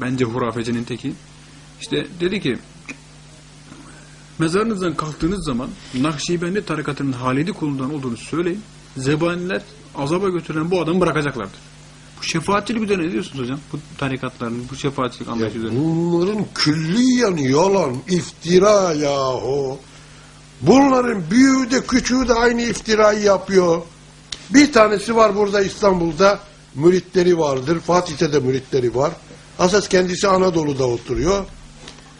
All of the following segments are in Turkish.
Bence hurafecinin teki. İşte dedi ki mezarınızdan kalktığınız zaman Nakşibendi tarikatının Halidi kulundan olduğunu söyleyin. Zebaniler azaba götüren bu adamı bırakacaklardır. Bu şefaatçilik üzerine ne diyorsunuz hocam? Bu tarikatların, bu şefaatçilik anlayışı üzerine. Bunların külliyen yalan, iftira yahu. Bunların büyüğü de küçüğü de aynı iftirayı yapıyor. Bir tanesi var burada İstanbul'da müritleri vardır. Fatih'te de müritleri var. Asas kendisi Anadolu'da oturuyor.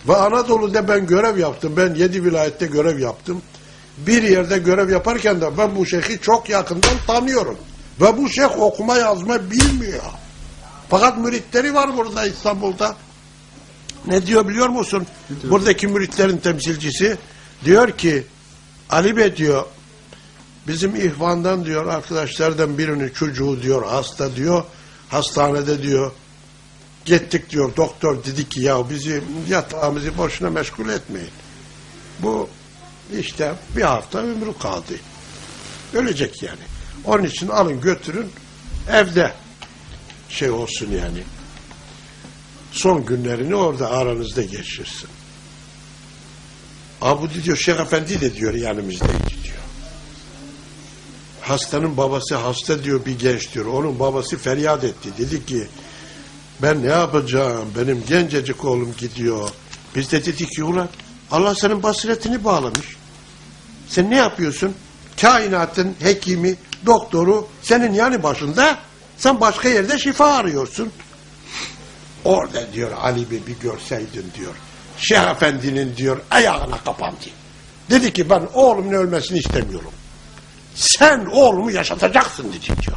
Ve Anadolu'da ben görev yaptım. Ben yedi vilayette görev yaptım. Bir yerde görev yaparken de ben bu şeyhi çok yakından tanıyorum. Ve bu şeyh okuma yazma bilmiyor. Fakat müritleri var burada İstanbul'da. Ne diyor biliyor musun? diyor? Buradaki müritlerin temsilcisi diyor ki Ali Bey diyor bizim ihvandan diyor arkadaşlardan birinin çocuğu diyor hasta diyor hastanede diyor gittik diyor doktor dedi ki ya bizi yatağımızı boşuna meşgul etmeyin. Bu işte bir hafta ömrü kaldı. Ölecek yani. Onun için alın götürün evde şey olsun yani. Son günlerini orada aranızda geçirsin. Abu diyor Şeyh Efendi de diyor yanımızdaydı diyor. Hastanın babası hasta diyor bir genç diyor. Onun babası feryat etti. Dedi ki ben ne yapacağım? Benim gencecik oğlum gidiyor. Biz de dedik ki ulan Allah senin basiretini bağlamış. Sen ne yapıyorsun? Kainatın hekimi, doktoru senin yanı başında. Sen başka yerde şifa arıyorsun. Orada diyor Ali Bey bir görseydin diyor. Şeyh Efendi'nin diyor ayağına kapandı. Dedi ki ben oğlumun ölmesini istemiyorum. Sen oğlumu yaşatacaksın dedi diyor.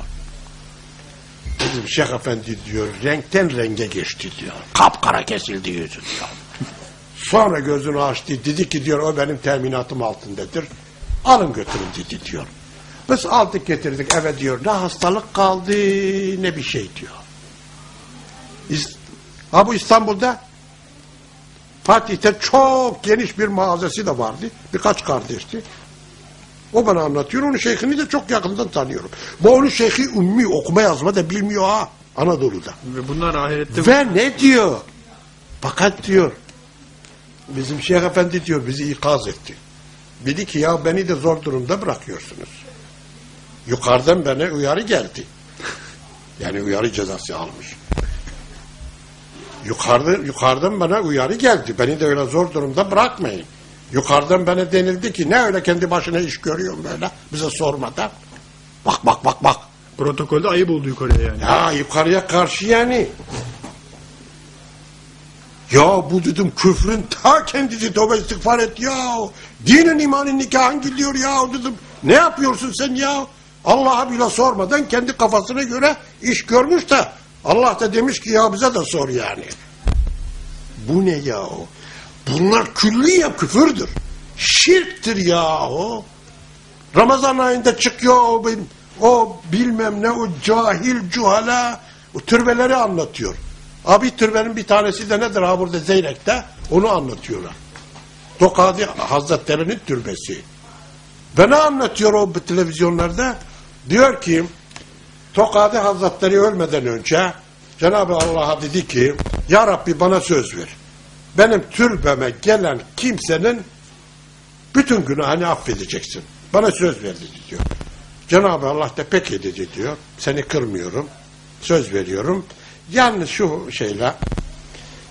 Dedim Şeyh Efendi diyor renkten renge geçti diyor. Kapkara kesildi yüzü diyor. Sonra gözünü açtı. Dedi ki diyor o benim teminatım altındadır. Alın götürün dedi diyor. Biz aldık getirdik eve diyor. Ne hastalık kaldı ne bir şey diyor. Ha bu İstanbul'da Fatih'te çok geniş bir mağazası da vardı. Birkaç kardeşti. O bana anlatıyor. Onun şeyhini de çok yakından tanıyorum. Bu onun şeyhi ümmi okuma yazma da bilmiyor ha Anadolu'da. Ve bunlar ahirette Ve ne diyor? Fakat diyor bizim Şeyh Efendi diyor bizi ikaz etti. Dedi ki ya beni de zor durumda bırakıyorsunuz. Yukarıdan bana uyarı geldi. Yani uyarı cezası almış. Yukarıda, yukarıdan bana uyarı geldi. Beni de öyle zor durumda bırakmayın. Yukarıdan bana denildi ki ne öyle kendi başına iş görüyorsun böyle bize sormadan. Bak bak bak bak. protokolde ayıp oldu yukarıya yani. Ya yukarıya karşı yani. Ya bu dedim küfrün ta kendisi tövbe istiğfar et ya. Dinin imanın nikahın gidiyor ya dedim. Ne yapıyorsun sen ya? Allah'a bile sormadan kendi kafasına göre iş görmüş de Allah da demiş ki ya bize de sor yani. Bu ne ya? Bunlar külliye küfürdür. Şirktir ya o. Ramazan ayında çıkıyor o, bin- o bilmem ne o cahil cuhala o türbeleri anlatıyor. Abi türbenin bir tanesi de nedir ha burada Zeynek'te onu anlatıyorlar. Tokadi Hazretleri'nin türbesi. Ve ne anlatıyor o televizyonlarda? Diyor ki Tokadi Hazretleri ölmeden önce Cenab-ı Allah'a dedi ki Ya Rabbi bana söz ver. Benim türbeme gelen kimsenin bütün günahını affedeceksin. Bana söz verdi diyor. Cenab-ı Allah da peki dedi diyor. Seni kırmıyorum. Söz veriyorum. Yalnız şu şeyle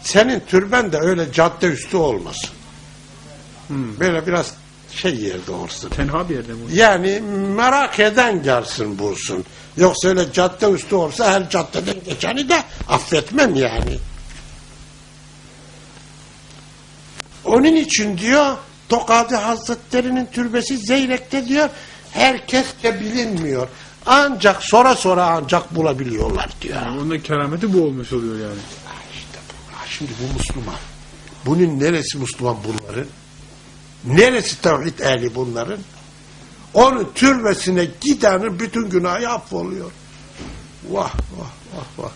senin türben de öyle cadde üstü olmasın. Böyle biraz şey yerde olsun. Tenha bir yerde bu. Yani merak eden gelsin bulsun. Yoksa öyle cadde üstü olsa her caddeden geçeni de affetmem yani. Onun için diyor Tokadi Hazretleri'nin türbesi Zeynek'te diyor herkes de bilinmiyor. Ancak sonra sonra ancak bulabiliyorlar diyor. Yani onun kerameti bu olmuş oluyor yani. İşte bu. Şimdi bu Müslüman. Bunun neresi Müslüman bunların? Neresi tevhid ehli bunların? Onun türbesine gidenin bütün günahı affoluyor. Vah vah vah vah.